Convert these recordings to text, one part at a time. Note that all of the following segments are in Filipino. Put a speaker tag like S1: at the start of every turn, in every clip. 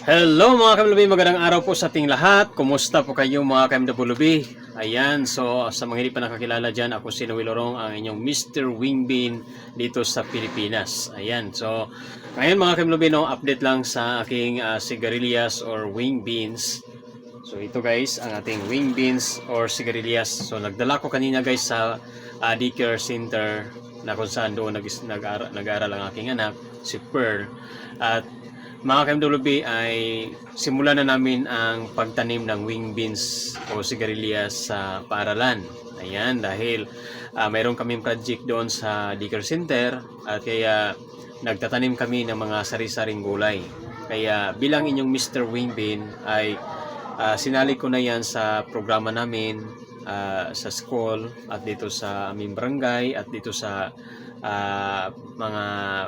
S1: Hello mga KMWB, magandang araw po sa ating lahat. Kumusta po kayo mga KMWB? Ayan, so sa mga hindi pa nakakilala dyan, ako si Noel Orong, ang inyong Mr. Wingbin dito sa Pilipinas. Ayan, so ngayon mga KMWB, no, update lang sa aking uh, sigarilyas or wing beans. So ito guys, ang ating wing beans or sigarilyas. So nagdala ko kanina guys sa uh, daycare center na kung saan doon nag- nag-aral, nag-aral ang aking anak, si Pearl. At mga KMWB ay simulan na namin ang pagtanim ng wing beans o sigarilyas sa paaralan. Ayan, dahil ah, mayroon kaming project doon sa Dicker Center at kaya nagtatanim kami ng mga sari-saring gulay. Kaya bilang inyong Mr. Wingbin ay ah, sinali ko na yan sa programa namin ah, sa school at dito sa aming barangay at dito sa ah, mga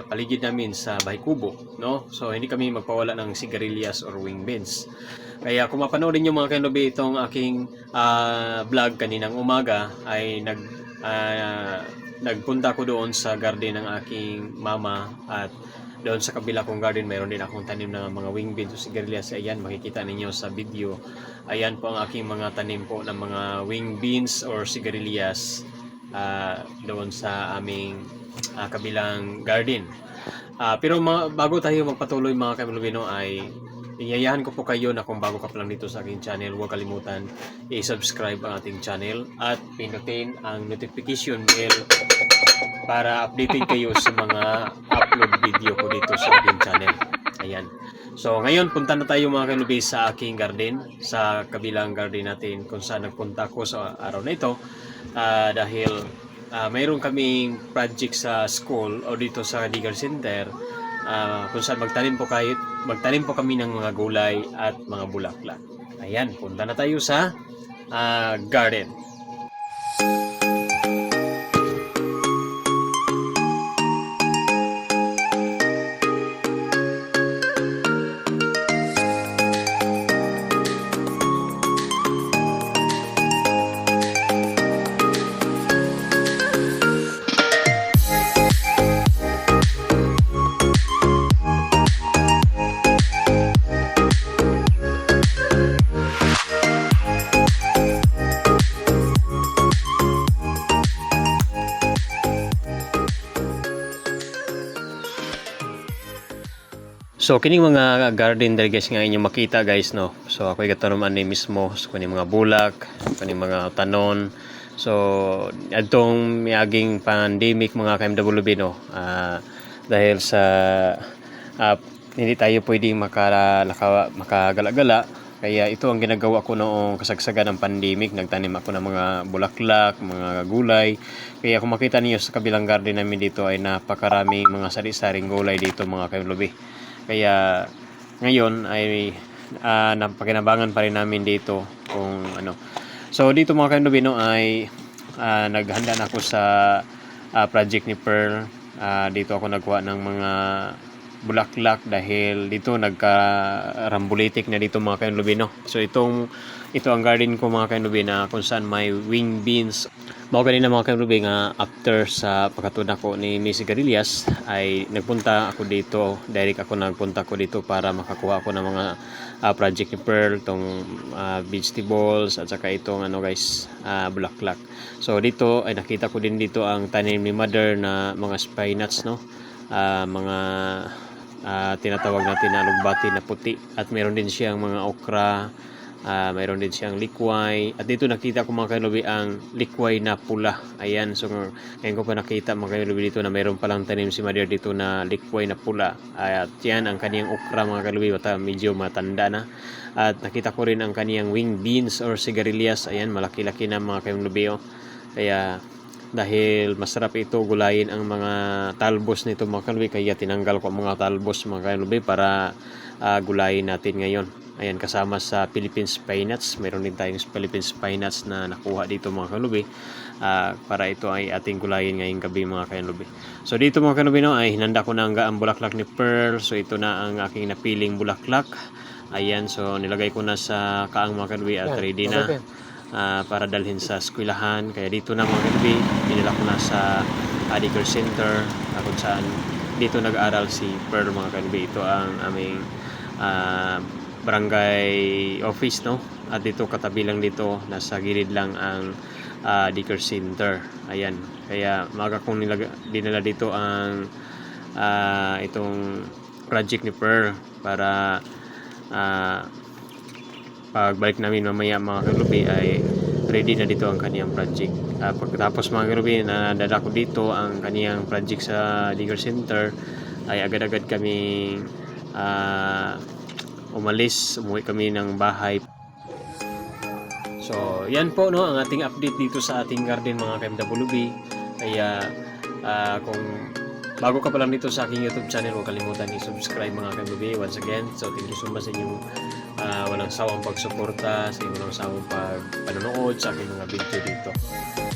S1: paligid namin sa Bahay Kubo, no? So hindi kami magpawala ng sigarilyas or wing beans. Kaya kung mapanoorin niyo mga kanobi itong aking ah, vlog kaninang umaga ay nag ah, nagpunta ko doon sa garden ng aking mama at doon sa kabila kong garden mayroon din akong tanim ng mga wing beans o sigarilyas. Ayan makikita ninyo sa video. Ayan po ang aking mga tanim po ng mga wing beans or sigarilyas ah, doon sa aming ah, kabilang garden. Ah, pero mga, bago tayo magpatuloy mga kamilubino ay Iyayahan ko po kayo na kung bago ka lang dito sa aking channel, huwag kalimutan i-subscribe ang ating channel at pinutin ang notification bell para updated kayo sa mga upload video ko dito sa aking channel. Ayan. So ngayon punta na tayo mga kanubi sa aking garden, sa kabilang garden natin kung saan nagpunta ko sa araw na ito Ah, dahil ah, mayroon kaming project sa school o dito sa Digger Center ah, kung saan magtanim po kahit magtanim po kami ng mga gulay at mga bulaklak. Ayan, punta na tayo sa ah, garden. So kining mga garden diri guys nga inyo makita guys no. So ako gatanuman ni mismo so kuning mga bulak, kuning mga tanon. So adtong miaging pandemic mga KMWB no. ah, dahil sa ah, hindi tayo pwedeng maka, laka- makagala-gala kaya ito ang ginagawa ko noong kasagsagan ng pandemic. Nagtanim ako ng mga bulaklak, mga gulay. Kaya kung makita niyo sa kabilang garden namin dito ay napakaraming mga sari-saring gulay dito mga KMWB. Kaya ngayon ay uh, napakinabangan pa rin namin dito kung ano. So dito mga kanubino ay ah, naghanda na ako sa ah, project ni Pearl. Ah, dito ako nagkuha ng mga bulaklak dahil dito nagka-rambulitik na dito mga kanubino. So itong ito ang garden ko mga kanubi na kung saan may wing beans. Mao kanina mga kanubi nga after sa pagkatuna ko ni Miss Garillas ay nagpunta ako dito, direct ako nagpunta ko dito para makakuha ako ng mga ah, project ni Pearl, tong ah, vegetables at saka itong ano guys, ah, bulaklak. So dito ay nakita ko din dito ang tanim ni Mother na mga spinach no. Ah, mga ah, tinatawag natin na lugbati na puti at meron din siyang mga okra Ah, mayroon din siyang likway. At dito nakita ko mga kalubi ang likway na pula. Ayan, so ngayon ko pa nakita mga kalubi dito na mayroon palang tanim si Maria dito na likway na pula. At yan ang kaniyang okra mga kalubi. Bata medyo matanda na. At nakita ko rin ang kaniyang wing beans or sigarilyas. Ayan, malaki-laki na mga kalubi. Oh. Kaya dahil masarap ito gulayin ang mga talbos nito mga kalubi kaya tinanggal ko ang mga talbos mga kalubi para ah, gulayin natin ngayon ayan kasama sa Philippine spinach meron din tayong Philippine spinach na nakuha dito mga kalubi. Ah, para ito ay ating gulayin ngayong gabi mga kalubi. So dito mga kalubi no, ay hinanda ko na ang ang bulaklak ni Pearl. So ito na ang aking napiling bulaklak. Ayan so nilagay ko na sa kaang mga kalubi at ready na ah, para dalhin sa eskwelahan. Kaya dito na mga gabi, dinala ko na sa Adiker Center ah, kung saan dito nag-aral si Pearl mga gabi. Ito ang aming ah, barangay office no? At dito katabi lang dito nasa gilid lang ang ah, Dicker Center. Ayan. Kaya maga kong nilag- dinala dito ang ah, itong project ni Per para ah, pagbalik namin mamaya mga kalubi ay ready na dito ang kaniyang project. Ah, pagkatapos mga kalubi na dadako dito ang kaniyang project sa Digger Center ay agad-agad kami ah, umalis, umuwi kami ng bahay. So, yan po no ang ating update dito sa ating garden mga KMWB. Kaya ah, kung bago ka pa lang dito sa aking YouTube channel, huwag kalimutan i-subscribe mga KMWB once again. So, thank you so much sa inyong ah, walang sawang pagsuporta, sa inyong walang sawang pagpanonood sa aking mga video dito.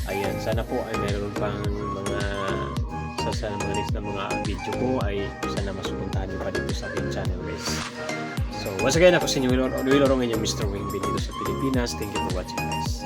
S1: Ayan, sana po ay meron pang mga sa, mga next na mga video ko ay sana masupuntahan niyo pa dito sa aking channel guys once again, ako si Will Orong, inyong Mr. Wing. Benito sa Pilipinas. Thank you for watching guys.